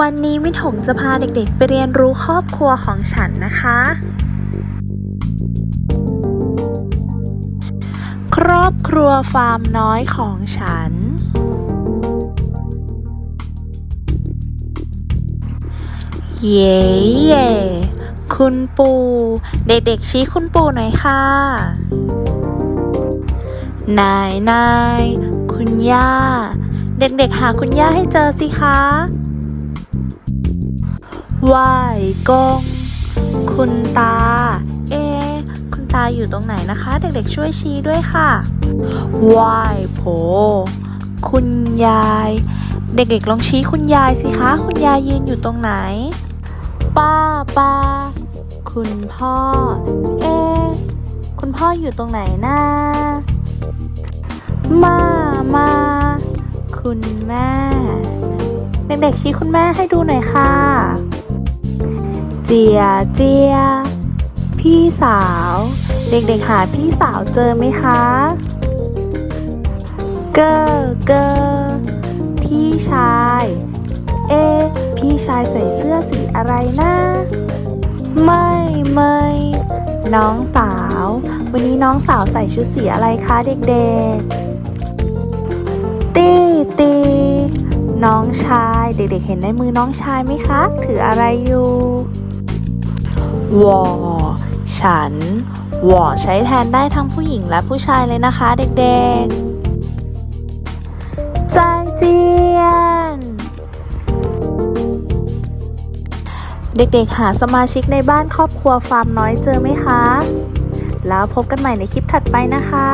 วันนี้มิถงจะพาเด็กๆ ไปเรียนรู้ครอบครัวของฉันนะคะ ครอบครัวฟาร์มน้อยของฉัน เย่เย่คุณปู่เด็กๆ ชี้คุณปู่หน่อยค่ะ นายนายคุณย่า เด็กๆ หาคุณย่าให้เจอสิคะ ไหว้กง คุณตา เอ คุณตาอยู่ตรงไหนนะคะ เด็กๆช่วยชี้ด้วยค่ะไหว้โผ คุณยาย เด็กๆลองชี้คุณยายสิคะ คุณยายยืนอยู่ตรงไหน ป้าป้าคุณพ่อ เอ คุณพ่ออยู่ตรงไหนนะมามาคุณแม่ เด็กๆชี้คุณแม่ให้ดูหน่อยค่ะ จียเจีย พี่สาว เด็กๆหาพี่สาวเจอไหมคะ เกอเกอพี่ชาย เอพี่ชายใส่เสื้อสีอะไรนะไม่ไม่น้องสาว วันนี้น้องสาวใส่ชุดสีอะไรคะเด็กๆตีตีน้องชาย เด็กๆ เห็นในมือน้องชายไหมคะ ถืออะไรอยู่ วอฉันวอใช้แทนได้ทั้งผู้หญิงและผู้ชายเลยนะคะเด็กๆใจเจียน เด็กๆ หาสมาชิกในบ้านครอบครัวฟาร์มน้อยเจอไหมคะ แล้วพบกันใหม่ในคลิปถัดไปนะคะ